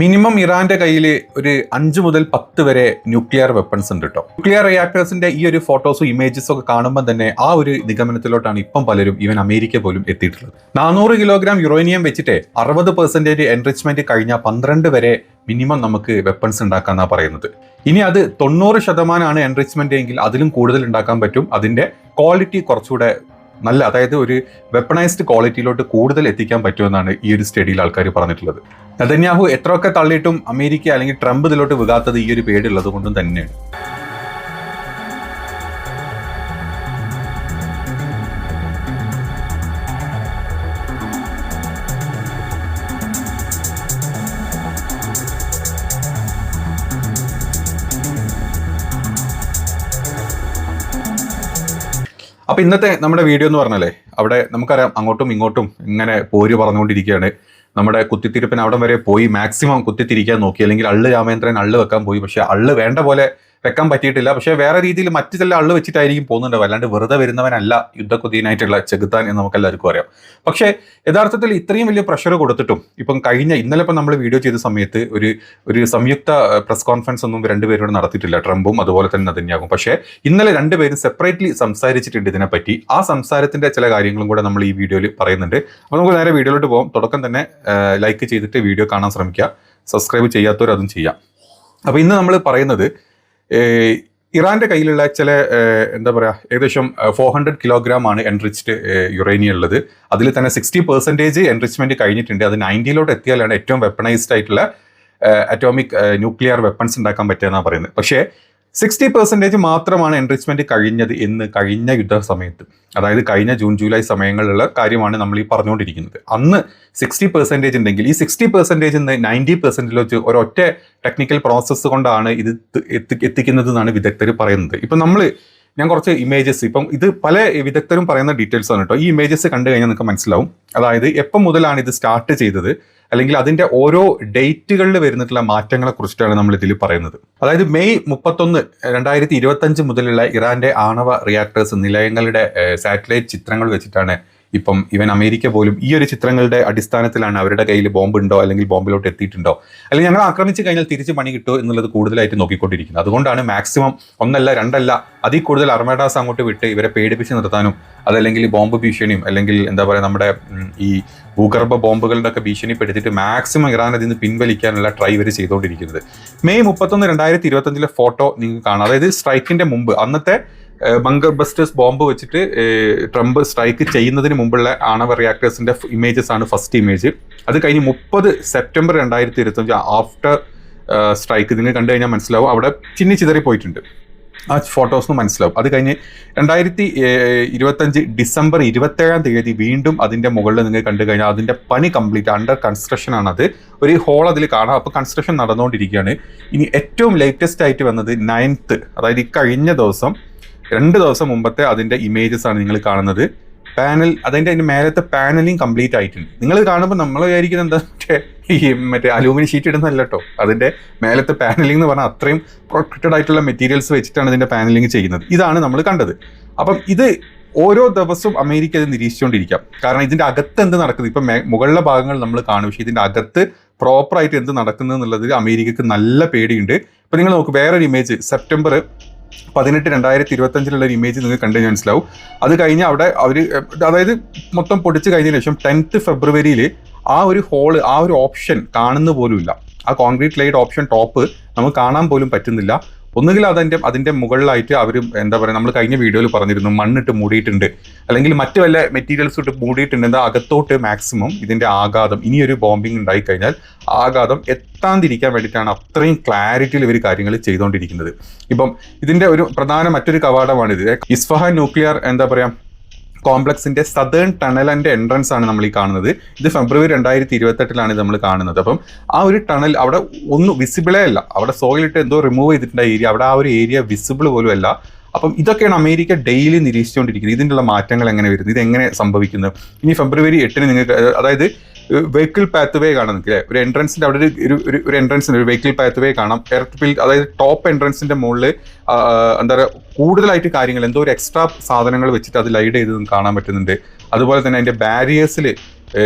Minimum ഇറാന്റെ കയ്യിൽ ഒരു അഞ്ച് മുതൽ പത്ത് വരെ ന്യൂക്ലിയർ വെപ്പൺസ് ഉണ്ട് കേട്ടോ ന്യൂക്ലിയർ റിയാക്ടേഴ്സിന്റെ ഈ ഒരു ഫോട്ടോസും ഇമേജസും ഒക്കെ കാണുമ്പോൾ തന്നെ ആ ഒരു നിഗമനത്തിലോട്ടാണ് ഇപ്പം പലരും ഇവൻ അമേരിക്ക പോലും എത്തിയിട്ടുള്ളത്. നാനൂറ് കിലോഗ്രാം യുറേനിയം വെച്ചിട്ട് അറുപത് പെർസെന്റേജ് എൻറിച്ച്മെന്റ് കഴിഞ്ഞ പന്ത്രണ്ട് വരെ മിനിമം നമുക്ക് വെപ്പൺസ് ഉണ്ടാക്കാന്നാ പറയുന്നത്. ഇനി അത് തൊണ്ണൂറ് ശതമാനമാണ് എൻറിച്ച്മെന്റ് എങ്കിൽ അതിലും കൂടുതൽ ഉണ്ടാക്കാൻ പറ്റും. അതിന്റെ ക്വാളിറ്റി കുറച്ചുകൂടെ നല്ല അതായത് ഒരു വെപ്പണൈസ്ഡ് ക്വാളിറ്റിയിലോട്ട് കൂടുതൽ എത്തിക്കാൻ പറ്റുമെന്നാണ് ഈ ഒരു സ്റ്റഡിയിൽ ആൾക്കാർ പറഞ്ഞിട്ടുള്ളത്. നെതന്യാഹു എത്രയൊക്കെ തള്ളിയിട്ടും അമേരിക്ക അല്ലെങ്കിൽ ട്രംപ് ഇതിലോട്ട് വികാത്തത് ഈ ഒരു പേടിയുള്ളത് കൊണ്ടും തന്നെയാണ്. അപ്പൊ ഇന്നത്തെ നമ്മുടെ വീഡിയോ എന്ന് പറഞ്ഞാലേ അവിടെ നമുക്കറിയാം അങ്ങോട്ടും ഇങ്ങോട്ടും ഇങ്ങനെ പോര് പറഞ്ഞുകൊണ്ടിരിക്കുകയാണ്. നമ്മുടെ കുത്തിത്തിരിപ്പിന് അവിടം വരെ പോയി മാക്സിമം കുത്തിത്തിരിക്കാൻ നോക്കി. അല്ലെങ്കിൽ അള്ള് രാമേന്ദ്രൻ അള്ള് വെക്കാൻ പോയി. പക്ഷേ അള്ള് വേണ്ട പോലെ വെക്കാൻ പറ്റിയിട്ടില്ല. പക്ഷേ വേറെ രീതിയിൽ മറ്റു ചില ആൾ വെച്ചിട്ടായിരിക്കും പോകുന്നുണ്ടാവും അല്ലാണ്ട് വെറുതെ വരുന്നവനല്ല യുദ്ധക്കുതിയനായിട്ടുള്ള ചെകുത്താൻ എന്ന് നമുക്ക് എല്ലാവർക്കും അറിയാം. പക്ഷേ യഥാർത്ഥത്തിൽ ഇത്രയും വലിയ പ്രഷർ കൊടുത്തിട്ടും ഇപ്പം കഴിഞ്ഞ ഇന്നലെ ഇപ്പം നമ്മൾ വീഡിയോ ചെയ്ത സമയത്ത് ഒരു ഒരു സംയുക്ത പ്രസ് കോൺഫറൻസ് ഒന്നും രണ്ടുപേരോട് നടത്തിയിട്ടില്ല. ട്രംപും അതുപോലെ തന്നെ നദന്യാകും പക്ഷേ ഇന്നലെ രണ്ടുപേരും സെപ്പറേറ്റ്ലി സംസാരിച്ചിട്ടുണ്ട് ഇതിനെപ്പറ്റി. ആ സംസാരത്തിന്റെ ചില കാര്യങ്ങളും കൂടെ നമ്മൾ ഈ വീഡിയോയിൽ പറയുന്നുണ്ട്. അപ്പോൾ നമുക്ക് നേരെ വീഡിയോയിലോട്ട് പോകാം തുടക്കം തന്നെ ലൈക്ക് ചെയ്തിട്ട് വീഡിയോ കാണാൻ ശ്രമിക്കുക. സബ്സ്ക്രൈബ് ചെയ്യാത്തവർ അതും ചെയ്യാം. അപ്പോൾ ഇന്ന് നമ്മൾ പറയുന്നത് ഇറാന്റെ കയ്യിലുള്ള ചില എന്താ പറയുക ഏകദേശം ഫോർ ഹൺഡ്രഡ് കിലോഗ്രാം ആണ് എൻറിച്ച്ഡ് യുറേനിയം ഉള്ളത്. അതിൽ തന്നെ സിക്സ്റ്റി പെർസെന്റേജ് എൻറിച്ച്മെന്റ് കഴിഞ്ഞിട്ടുണ്ട്. അത് നയന്റിയിലോട്ട് എത്തിയാലാണ് ഏറ്റവും വെപ്പണൈസ്ഡ് ആയിട്ടുള്ള അറ്റോമിക് ന്യൂക്ലിയർ വെപ്പൺസ് ഉണ്ടാക്കാൻ പറ്റുക എന്നാണ് പറയുന്നത്. പക്ഷേ സിക്സ്റ്റി പെർസെന്റേജ് മാത്രമാണ് എൻറിച്ച്മെന്റ് കഴിഞ്ഞത് എന്ന് കഴിഞ്ഞ യുദ്ധ സമയത്ത് അതായത് കഴിഞ്ഞ ജൂൺ ജൂലൈ സമയങ്ങളിലുള്ള കാര്യമാണ് നമ്മൾ ഈ പറഞ്ഞുകൊണ്ടിരിക്കുന്നത്. അന്ന് സിക്സ്റ്റി പെർസെന്റേജ് ഉണ്ടെങ്കിൽ ഈ സിക്സ്റ്റി പെർസെന്റേജ് നിന്ന് നയന്റി പെർസെന്റിൽ വെച്ച് ഒരൊറ്റ ടെക്നിക്കൽ പ്രോസസ്സ് കൊണ്ടാണ് ഇത് എത്തി എത്തിക്കുന്നത് എന്നാണ് വിദഗ്ധർ പറയുന്നത്. ഇപ്പം നമ്മൾ ഞാൻ കുറച്ച് ഇമേജസ് ഇപ്പം ഇത് പല വിദഗ്ധരും പറയുന്ന ഡീറ്റെയിൽസ് ആണ് കേട്ടോ ഈ ഇമേജസ് കണ്ടു കഴിഞ്ഞാൽ നിങ്ങൾക്ക് മനസ്സിലാവും. അതായത് എപ്പം മുതലാണ് ഇത് സ്റ്റാർട്ട് ചെയ്തത്? അല്ലെങ്കിൽ അതിന്റെ ഓരോ ഡേറ്റുകളിൽ വരുന്നിട്ടുള്ള മാറ്റങ്ങളെ കുറിച്ചിട്ടാണ് നമ്മൾ ഇതിൽ പറയുന്നത്. അതായത് മെയ് മുപ്പത്തൊന്ന് രണ്ടായിരത്തി ഇരുപത്തി അഞ്ച് മുതലുള്ള ഇറാന്റെ ആണവ റിയാക്ടേഴ്സ് നിലയങ്ങളുടെ സാറ്റലൈറ്റ് ചിത്രങ്ങൾ വെച്ചിട്ടാണ് ഇപ്പം ഇവൻ അമേരിക്ക പോലും ഈ ഒരു ചിത്രങ്ങളുടെ അടിസ്ഥാനത്തിലാണ് അവരുടെ കയ്യിൽ ബോംബ് ഉണ്ടോ അല്ലെങ്കിൽ ബോംബിലോട്ട് എത്തിയിട്ടുണ്ടോ? അല്ലെങ്കിൽ ഞങ്ങൾ ആക്രമിച്ചു കഴിഞ്ഞാൽ തിരിച്ച് പണി കിട്ടുമോ എന്നുള്ളത് കൂടുതലായിട്ട് നോക്കിക്കൊണ്ടിരിക്കുന്നത്. അതുകൊണ്ടാണ് മാക്സിമം ഒന്നല്ല രണ്ടല്ല അതിൽ കൂടുതൽ അർമേഡാസ് അങ്ങോട്ട് വിട്ട് ഇവരെ പേടിപ്പിച്ച് നിർത്താനും അതല്ലെങ്കിൽ ബോംബ് ഭീഷണിയും അല്ലെങ്കിൽ എന്താ പറയുക നമ്മുടെ ഈ ഭൂഗർഭ ബോംബുകളുടെ ഒക്കെ ഭീഷണിപ്പെടുത്തിയിട്ട് മാക്സിമം ഇറാൻ അതിൽ നിന്ന് പിൻവലിക്കാനുള്ള ട്രൈ ഇവർ ചെയ്തുകൊണ്ടിരിക്കുന്നത്. മെയ് മുപ്പത്തൊന്ന് രണ്ടായിരത്തി ഇരുപത്തഞ്ചിലെ ഫോട്ടോ നിങ്ങൾക്ക് കാണാം. അതായത് സ്ട്രൈക്കിന്റെ മുമ്പ്. അന്നത്തെ ബങ്കർ ബസ്റ്റേഴ്സ് ബോംബ് വെച്ചിട്ട് ട്രംപ് സ്ട്രൈക്ക് ചെയ്യുന്നതിന് മുമ്പുള്ള ആണവ റിയാക്ടേഴ്സിന്റെ ഇമേജസ് ആണ് ഫസ്റ്റ് ഇമേജ് അത് കഴിഞ്ഞ് മുപ്പത് സെപ്റ്റംബർ രണ്ടായിരത്തി ഇരുപത്തഞ്ച് ആഫ്റ്റർ സ്ട്രൈക്ക് നിങ്ങൾ കണ്ടു കഴിഞ്ഞാൽ മനസ്സിലാവും. അവിടെ ചിന്നി ചിതറി പോയിട്ടുണ്ട്. ആ ഫോട്ടോസ് മനസ്സിലാവും. അത് കഴിഞ്ഞ് രണ്ടായിരത്തി ഇരുപത്തഞ്ച് ഡിസംബർ ഇരുപത്തേഴാം തീയതി വീണ്ടും അതിന്റെ മുകളിൽ നിങ്ങൾ കണ്ടു കഴിഞ്ഞാൽ അതിന്റെ പണി കംപ്ലീറ്റ് അണ്ടർ കൺസ്ട്രക്ഷൻ ആണ് അത്. ഒരു ഹോൾ അതിൽ കാണാം. അപ്പോൾ കൺസ്ട്രക്ഷൻ നടന്നുകൊണ്ടിരിക്കുകയാണ്. ഇനി ഏറ്റവും ലേറ്റസ്റ്റ് ആയിട്ട് വന്നത് നയൻത്ത് അതായത് കഴിഞ്ഞ ദിവസം രണ്ട് ദിവസം മുമ്പത്തെ അതിന്റെ ഇമേജസ് ആണ് നിങ്ങൾ കാണുന്നത്. പാനൽ അതിന്റെ അതിന്റെ മേലത്തെ പാനലിംഗ് കംപ്ലീറ്റ് ആയിട്ടുണ്ട്. നിങ്ങൾ കാണുമ്പോൾ നമ്മൾ വിചാരിക്കുന്നത് എന്താ മറ്റേ ഈ മറ്റേ അലൂമിനിയം ഷീറ്റ് ഇടുന്നതല്ല കേട്ടോ അതിന്റെ മേലത്തെ പാനലിംഗ് എന്ന് പറഞ്ഞാൽ അത്രയും പ്രൊട്ടക്റ്റഡ് ആയിട്ടുള്ള മെറ്റീരിയൽസ് വെച്ചിട്ടാണ് ഇതിന്റെ പാനലിംഗ് ചെയ്യുന്നത്. ഇതാണ് നമ്മൾ കണ്ടത്. അപ്പം ഇത് ഓരോ ദിവസവും അമേരിക്ക ഇത് നിരീക്ഷിച്ചുകൊണ്ടിരിക്കാം. കാരണം ഇതിന്റെ അകത്ത് എന്ത് നടക്കുന്നത് ഇപ്പം മുകളിലെ ഭാഗങ്ങൾ നമ്മൾ കാണും. പക്ഷേ ഇതിന്റെ അകത്ത് പ്രോപ്പറായിട്ട് എന്ത് നടക്കുന്നത് എന്നുള്ളത് അമേരിക്കക്ക് നല്ല പേടിയുണ്ട്. ഇപ്പൊ നിങ്ങൾ നോക്ക് വേറൊരു ഇമേജ് സെപ്റ്റംബർ പതിനെട്ട് രണ്ടായിരത്തി ഇരുപത്തഞ്ചിലുള്ള ഒരു ഇമേജ് നിങ്ങൾക്ക് കണ്ടു മനസ്സിലാവും. അത് കഴിഞ്ഞ് അവിടെ അവർ അതായത് മൊത്തം പൊടിച്ച് കഴിഞ്ഞതിന് ശേഷം ടെൻത്ത് ഫെബ്രുവരിയിൽ ആ ഒരു ഹോൾ ആ ഒരു ഓപ്ഷൻ കാണുന്ന പോലുമില്ല. ആ കോൺക്രീറ്റ് ലൈഡ് ഓപ്ഷൻ ടോപ്പ് നമുക്ക് കാണാൻ പോലും പറ്റുന്നില്ല. ഒന്നുകിൽ അതിന്റെ അതിന്റെ മുകളിലായിട്ട് അവർ എന്താ പറയുക നമ്മൾ കഴിഞ്ഞ വീഡിയോയിൽ പറഞ്ഞിരുന്നു മണ്ണിട്ട് മൂടിയിട്ടുണ്ട്. അല്ലെങ്കിൽ മറ്റു വല്ല മെറ്റീരിയൽസ് ഇട്ട് മൂടിയിട്ടുണ്ട് അകത്തോട്ട് മാക്സിമം ഇതിന്റെ ആഘാതം ഇനിയൊരു ബോംബിംഗ് ഉണ്ടായി കഴിഞ്ഞാൽ ആഘാതം എത്താതിരിക്കാൻ വേണ്ടിയിട്ടാണ് അത്രയും ക്ലാരിറ്റിയിൽ ഇവർ കാര്യങ്ങൾ ചെയ്തുകൊണ്ടിരിക്കുന്നത്. ഇപ്പം ഇതിന്റെ ഒരു പ്രധാന മറ്റൊരു കവാടമാണിത്. ഇസ്ഫഹ ന്യൂക്ലിയർ എന്താ പറയുക കോംപ്ലക്സിന്റെ സദേൺ ടണലിന്റെ എൻട്രൻസ് ആണ് നമ്മൾ ഈ കാണുന്നത്. ഇത് ഫെബ്രുവരി രണ്ടായിരത്തി ഇരുപത്തെട്ടിലാണ് നമ്മൾ കാണുന്നത്. അപ്പം ആ ഒരു ടണൽ അവിടെ ഒന്നും വിസിബിളേ അല്ല. അവിടെ സോയിലിട്ട് എന്തോ റിമൂവ് ചെയ്തിട്ടുണ്ട് ഏരിയ അവിടെ ആ ഒരു ഏരിയ വിസിബിൾ പോലും അല്ല. അപ്പം ഇതൊക്കെയാണ് അമേരിക്ക ഡെയിലി നിരീക്ഷിച്ചുകൊണ്ടിരിക്കുന്നത്. ഇതിനുള്ള മാറ്റങ്ങൾ എങ്ങനെ വരുന്നത് ഇത് എങ്ങനെ സംഭവിക്കുന്നത് ഇനി ഫെബ്രുവരി എട്ടിന് നിങ്ങൾക്ക് അതായത് വെഹിക്കിൾ പാത്ത് വേ കാണാം നിങ്ങൾക്ക് ഒരു എൻട്രൻസിന്റെ അവിടെ ഒരു ഒരു- എൻട്രൻസ് ഒരു വെഹിക്കിൾ പാത്ത് വേ കാണാം. എർത്ത് ബിൽ അതായത് ടോപ്പ് എൻട്രൻസിന്റെ മുകളിൽ എന്താ പറയുക കൂടുതലായിട്ട് കാര്യങ്ങൾ എന്തോ ഒരു എക്സ്ട്രാ സാധനങ്ങൾ വെച്ചിട്ട് അത് ലൈഡ് ചെയ്ത് കാണാൻ പറ്റുന്നുണ്ട്. അതുപോലെ തന്നെ അതിന്റെ ബാരിയേഴ്സിൽ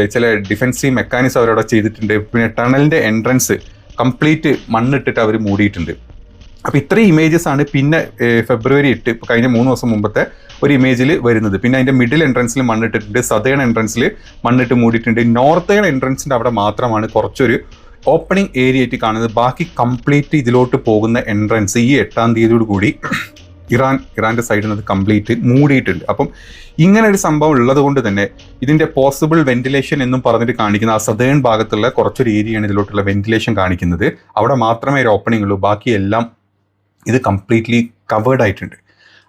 ചില ഡിഫൻസീവ് മെക്കാനിസം അവരവിടെ ചെയ്തിട്ടുണ്ട്. പിന്നെ ടണലിന്റെ എൻട്രൻസ് കംപ്ലീറ്റ് മണ്ണിട്ടിട്ട് അവർ മൂടിയിട്ടുണ്ട്. അപ്പോൾ ഇത്രയും ഇമേജസ് ആണ് പിന്നെ ഫെബ്രുവരി എട്ട് ഇപ്പോൾ കഴിഞ്ഞ മൂന്ന് ദിവസം മുമ്പത്തെ ഒരു ഇമേജിൽ വരുന്നത്. പിന്നെ അതിന്റെ മിഡിൽ എൻട്രൻസിൽ മണ്ണിട്ടിട്ടുണ്ട് സതേൺ എൻട്രൻസിൽ മണ്ണിട്ട് മൂടിയിട്ടുണ്ട്. നോർത്തേൺ എൻട്രൻസിന്റെ അവിടെ മാത്രമാണ് കുറച്ചൊരു ഓപ്പണിംഗ് ഏരിയ ആയിട്ട് കാണുന്നത്. ബാക്കി കംപ്ലീറ്റ് ഇതിലോട്ട് പോകുന്ന എൻട്രൻസ് ഈ എട്ടാം തീയതിയോട് കൂടി ഇറാൻ ഇറാന്റെ സൈഡിൽ നിന്ന് കംപ്ലീറ്റ് മൂടിയിട്ടുണ്ട്. അപ്പം ഇങ്ങനെ ഒരു സംഭവം ഉള്ളത് കൊണ്ട് തന്നെ ഇതിന്റെ പോസിബിൾ വെന്റിലേഷൻ എന്നും പറഞ്ഞിട്ട് കാണിക്കുന്ന ആ സദേൺ ഭാഗത്തുള്ള കുറച്ചൊരു ഏരിയയാണ് ഇതിലോട്ടുള്ള വെന്റിലേഷൻ കാണിക്കുന്നത്. അവിടെ മാത്രമേ ഒരു ഓപ്പണിംഗ് ഉള്ളൂ. ബാക്കിയെല്ലാം ഇത് കംപ്ലീറ്റ്ലി കവേർഡ് ആയിട്ടുണ്ട്.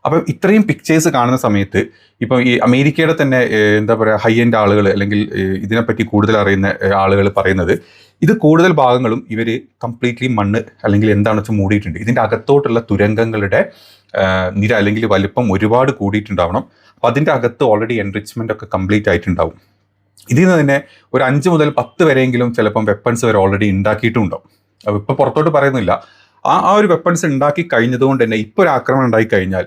അപ്പം ഇത്രയും പിക്ചേഴ്സ് കാണുന്ന സമയത്ത് ഇപ്പം ഈ അമേരിക്കയുടെ തന്നെ എന്താ പറയുക ഹൈ എൻഡ് ആളുകൾ അല്ലെങ്കിൽ ഇതിനെപ്പറ്റി കൂടുതൽ അറിയുന്ന ആളുകൾ പറയുന്നത് ഇത് കൂടുതൽ ഭാഗങ്ങളും ഇവർ കംപ്ലീറ്റ്ലി മണ്ണ് അല്ലെങ്കിൽ എന്താണെന്ന് വെച്ചാൽ മൂടിയിട്ടുണ്ട്. ഇതിന്റെ അകത്തോട്ടുള്ള തുരങ്കങ്ങളുടെ നിര അല്ലെങ്കിൽ വലിപ്പം ഒരുപാട് കൂടിയിട്ടുണ്ടാവണം. അപ്പം അതിന്റെ അകത്ത് ഓൾറെഡി എൻറിച്ച്മെന്റ് ഒക്കെ കംപ്ലീറ്റ് ആയിട്ടുണ്ടാവും. ഇതിൽ നിന്ന് തന്നെ ഒരു അഞ്ച് മുതൽ പത്ത് വരെയെങ്കിലും ചിലപ്പം വെപ്പൺസ് വരെ ഓൾറെഡി ഉണ്ടാക്കിയിട്ടുണ്ടാവും. അപ്പോൾ ഇപ്പോൾ പുറത്തോട്ട് പറയുന്നില്ല. ആ ആ ഒരു വെപ്പൺസ് ഉണ്ടാക്കി കഴിഞ്ഞതുകൊണ്ട് തന്നെ ഇപ്പോൾ ഒരു ആക്രമണം ഉണ്ടായി കഴിഞ്ഞാൽ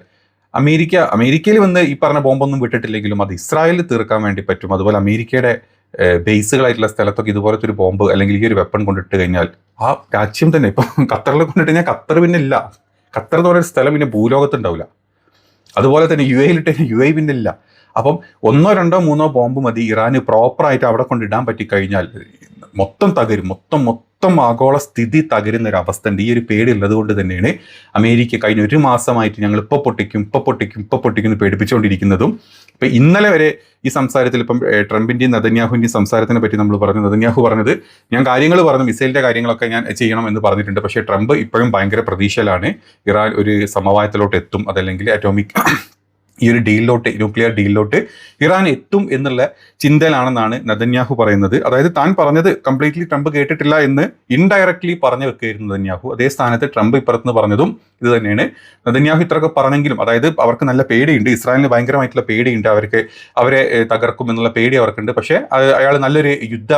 അമേരിക്ക അമേരിക്കയിൽ വന്ന് ഈ പറഞ്ഞ ബോംബൊന്നും വിട്ടിട്ടില്ലെങ്കിലും അത് ഇസ്രായേലിൽ തീർക്കാൻ വേണ്ടി പറ്റും. അതുപോലെ അമേരിക്കയുടെ ബേസുകളായിട്ടുള്ള സ്ഥലത്തൊക്കെ ഇതുപോലത്തെ ഒരു ബോംബ് അല്ലെങ്കിൽ ഈ ഒരു വെപ്പൺ കൊണ്ടിട്ട് കഴിഞ്ഞാൽ ആ രാജ്യം തന്നെ ഇപ്പം ഖത്തറിൽ കൊണ്ടിട്ട് കഴിഞ്ഞാൽ ഖത്തർ പിന്നെ ഇല്ല. ഖത്തർ എന്ന് പറയുന്ന സ്ഥലം പിന്നെ ഭൂലോകത്തുണ്ടാവില്ല. അതുപോലെ തന്നെ യു എയിലിട്ട് യു എ പിന്നെ ഇല്ല. അപ്പം ഒന്നോ രണ്ടോ മൂന്നോ ബോംബ് മതി. ഇറാന് പ്രോപ്പറായിട്ട് അവിടെ കൊണ്ടിടാൻ പറ്റിക്കഴിഞ്ഞാൽ മൊത്തം തകരും മൊത്തം മൊത്തം ആഗോള സ്ഥിതി തകരുന്ന ഒരു അവസ്ഥ ഉണ്ട്. ഈ ഒരു പേടി ഉള്ളത് കൊണ്ട് തന്നെയാണ് അമേരിക്ക കഴിഞ്ഞ ഒരു മാസമായിട്ട് ഞങ്ങൾ ഇപ്പോൾ പൊട്ടിക്കും ഇപ്പോൾ പൊട്ടിക്കും ഇപ്പോൾ പൊട്ടിക്കും എന്ന് പേടിപ്പിച്ചുകൊണ്ടിരിക്കുന്നതും. ഇപ്പം ഇന്നലെ വരെ ഈ സംസാരത്തിൽ ഇപ്പം ട്രംപിന്റെയും നദന്യാഹുവിന്റെയും സംസാരത്തിനെ പറ്റി നമ്മൾ പറഞ്ഞു. നദന്യാഹു പറഞ്ഞത് ഞാൻ കാര്യങ്ങൾ പറഞ്ഞു മിസൈലിന്റെ കാര്യങ്ങളൊക്കെ ഞാൻ ചെയ്യണം എന്ന് പറഞ്ഞിട്ടുണ്ട്. പക്ഷേ ട്രംപ് ഇപ്പോഴും ഭയങ്കര പ്രതീക്ഷയിലാണ് ഇറാൻ ഒരു സമവായത്തിലോട്ട് എത്തും. അതല്ലെങ്കിൽ അറ്റോമിക് ഈ ഒരു ഡീലിലോട്ട് ന്യൂക്ലിയർ ഡീലിലോട്ട് ഇറാൻ എത്തും എന്നുള്ള ചിന്തയിലാണെന്നാണ് നദന്യാഹു പറയുന്നത്. അതായത് താൻ പറഞ്ഞത് കംപ്ലീറ്റ്ലി ട്രംപ് കേട്ടിട്ടില്ല എന്ന് ഇൻഡയറക്ട്ലി പറഞ്ഞു വെക്കുകയായിരുന്നു നദന്യാഹു അതേ സ്ഥാനത്ത് ട്രംപ് ഇപ്പുറത്തുനിന്ന് പറഞ്ഞതും ഇത് തന്നെയാണ്. നദന്യാഹു ഇത്രയൊക്കെ പറഞ്ഞെങ്കിലും അതായത് അവർക്ക് നല്ല പേടിയുണ്ട്. ഇസ്രായേലിന് ഭയങ്കരമായിട്ടുള്ള പേടിയുണ്ട്. അവർക്ക് അവരെ തകർക്കും എന്നുള്ള പേടി അവർക്കുണ്ട്. പക്ഷേ അയാൾ നല്ലൊരു യുദ്ധ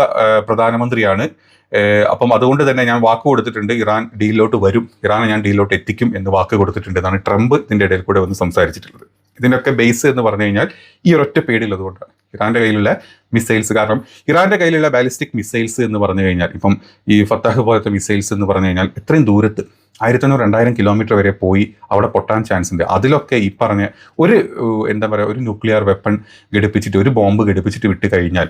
പ്രധാനമന്ത്രിയാണ്. അപ്പം അതുകൊണ്ട് തന്നെ ഞാൻ വാക്ക് കൊടുത്തിട്ടുണ്ട് ഇറാൻ ഡീലിലോട്ട് വരും. ഇറാനെ ഞാൻ ഡീലിലോട്ട് എത്തിക്കും എന്ന് വാക്ക് കൊടുത്തിട്ടുണ്ട് എന്നാണ് ട്രംപ് ഇതിന്റെ ഇടയിൽ കൂടെ വന്ന് സംസാരിച്ചിട്ടുള്ളത്. ഇതിനൊക്കെ ബേസ് എന്ന് പറഞ്ഞു കഴിഞ്ഞാൽ ഈ ഒരൊറ്റ പേടിയുള്ളതുകൊണ്ടാണ് ഇറാന്റെ കയ്യിലുള്ള മിസൈൽസ് കാരണം ഇറാന്റെ കയ്യിലുള്ള ബാലിസ്റ്റിക് മിസൈൽസ് എന്ന് പറഞ്ഞു കഴിഞ്ഞാൽ ഇപ്പം ഈ ഫത്താഹ് പോലത്തെ മിസൈൽസ് എന്ന് പറഞ്ഞു കഴിഞ്ഞാൽ ഇത്രയും ദൂരത്ത് ആയിരത്തഞ്ഞൂറ് രണ്ടായിരം കിലോമീറ്റർ വരെ പോയി അവിടെ പൊട്ടാൻ ചാൻസ് ഉണ്ട്. അതിലൊക്കെ ഈ പറഞ്ഞ ഒരു എന്താ പറയുക ഒരു ന്യൂക്ലിയർ വെപ്പൺ ഘടിപ്പിച്ചിട്ട് ഒരു ബോംബ് ഘടിപ്പിച്ചിട്ട് വിട്ട് കഴിഞ്ഞാൽ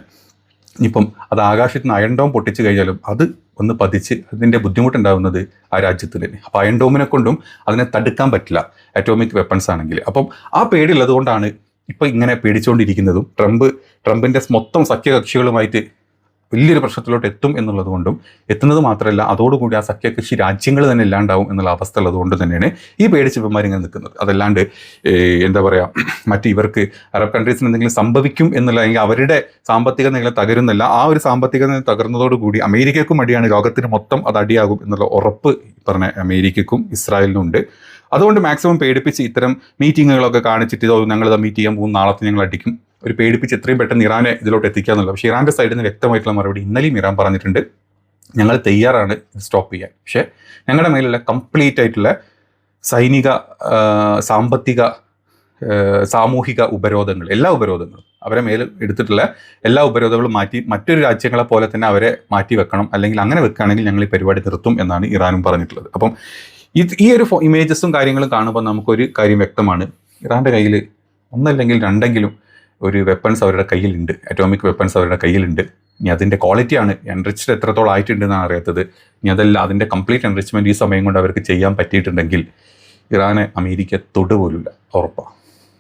ഇപ്പം അത് ആകാശത്തിന് ഡോം പൊട്ടിച്ചു കഴിഞ്ഞാലും അത് ഒന്ന് പതിച്ച് അതിന്റെ ബുദ്ധിമുട്ടുണ്ടാകുന്നത് ആ രാജ്യത്ത് തന്നെ. അപ്പോൾ അയൺ ഡോമിനെ കൊണ്ടും അതിനെ തടുക്കാൻ പറ്റില്ല. അറ്റോമിക് വെപ്പൺസ് ആണെങ്കിൽ. അപ്പം ആ പേടിയുള്ളത് കൊണ്ടാണ് ഇപ്പം ഇങ്ങനെ പേടിച്ചുകൊണ്ടിരിക്കുന്നതും ട്രംപ് ട്രംപിന്റെ മൊത്തം സഖ്യകക്ഷികളുമായിട്ട് വലിയൊരു പ്രശ്നത്തിലോട്ട് എത്തും എന്നുള്ളത് കൊണ്ടും എത്തുന്നത് മാത്രമല്ല അതോടുകൂടി ആ സഖ്യകൃഷി രാജ്യങ്ങൾ തന്നെ ഇല്ലാണ്ടാവും എന്നുള്ള അവസ്ഥ ഉള്ളത് കൊണ്ട് തന്നെയാണ് ഈ പേടിച്ച് ഇവന്മാർ ഇങ്ങനെ നിൽക്കുന്നത്. അതല്ലാണ്ട് എന്താ പറയുക മറ്റ് ഇവർക്ക് അറബ് കൺട്രീസിന് എന്തെങ്കിലും സംഭവിക്കും എന്നുള്ള അല്ലെങ്കിൽ അവരുടെ സാമ്പത്തിക നില തകരുന്നില്ല ആ ഒരു സാമ്പത്തിക നില തകർന്നതോടുകൂടി അമേരിക്കക്കും അടിയാണ് ലോകത്തിന് മൊത്തം അത് അടിയാകും എന്നുള്ള ഉറപ്പ് പറഞ്ഞ അമേരിക്കക്കും ഇസ്രായേലിനും ഉണ്ട്. അതുകൊണ്ട് മാക്സിമം പേടിപ്പിച്ച് ഇത്തരം മീറ്റിങ്ങുകളൊക്കെ കാണിച്ചിട്ട് ഞങ്ങൾ മീറ്റ് ചെയ്യാൻ പോകും നാളത്തെ ഞങ്ങൾ അടിക്കും. ഒരു പേടിപ്പിച്ച് എത്രയും പെട്ടെന്ന് ഇറാനെ ഇതിലോട്ട് എത്തിക്കുക എന്നുള്ളത്. പക്ഷേ ഇറാന്റെ സൈഡിൽ നിന്ന് വ്യക്തമായിട്ടുള്ള മറുപടി ഇന്നലെയും ഇറാൻ പറഞ്ഞിട്ടുണ്ട്. ഞങ്ങൾ തയ്യാറാണ് ഇത് സ്റ്റോപ്പ് ചെയ്യാൻ. പക്ഷേ ഞങ്ങളുടെ മേലുള്ള കംപ്ലീറ്റ് ആയിട്ടുള്ള സൈനിക സാമ്പത്തിക സാമൂഹിക ഉപരോധങ്ങൾ എല്ലാ ഉപരോധങ്ങളും അവരെ മേൽ എടുത്തിട്ടുള്ള എല്ലാ ഉപരോധങ്ങളും മാറ്റി മറ്റൊരു രാജ്യങ്ങളെ പോലെ തന്നെ അവരെ മാറ്റി വെക്കണം. അല്ലെങ്കിൽ അങ്ങനെ വെക്കുകയാണെങ്കിൽ ഞങ്ങൾ ഈ പരിപാടി നിർത്തും എന്നാണ് ഇറാനും പറഞ്ഞിട്ടുള്ളത്. അപ്പം ഇത് ഈ ഒരു ഇമേജസും കാര്യങ്ങളും കാണുമ്പോൾ നമുക്കൊരു കാര്യം വ്യക്തമാണ്. ഇറാന്റെ കയ്യിൽ ഒന്നല്ലെങ്കിൽ രണ്ടെങ്കിലും ഒരു വെപ്പൺസ് അവരുടെ കയ്യിലുണ്ട്. അറ്റോമിക് വെപ്പൺസ് അവരുടെ കയ്യിലുണ്ട്. ഇനി അതിന്റെ ക്വാളിറ്റിയാണ് എൻറിച്ച്ഡ് എത്രത്തോളം ആയിട്ടുണ്ടെന്നാണ് അറിയാത്തത്. ഇനി അതല്ല അതിന്റെ കംപ്ലീറ്റ് എൻറിച്ച്മെന്റ് ഈ സമയം കൊണ്ട് അവർക്ക് ചെയ്യാൻ പറ്റിയിട്ടുണ്ടെങ്കിൽ ഇറാനെ അമേരിക്ക തൊടുപോലില്ല ഉറപ്പാണ്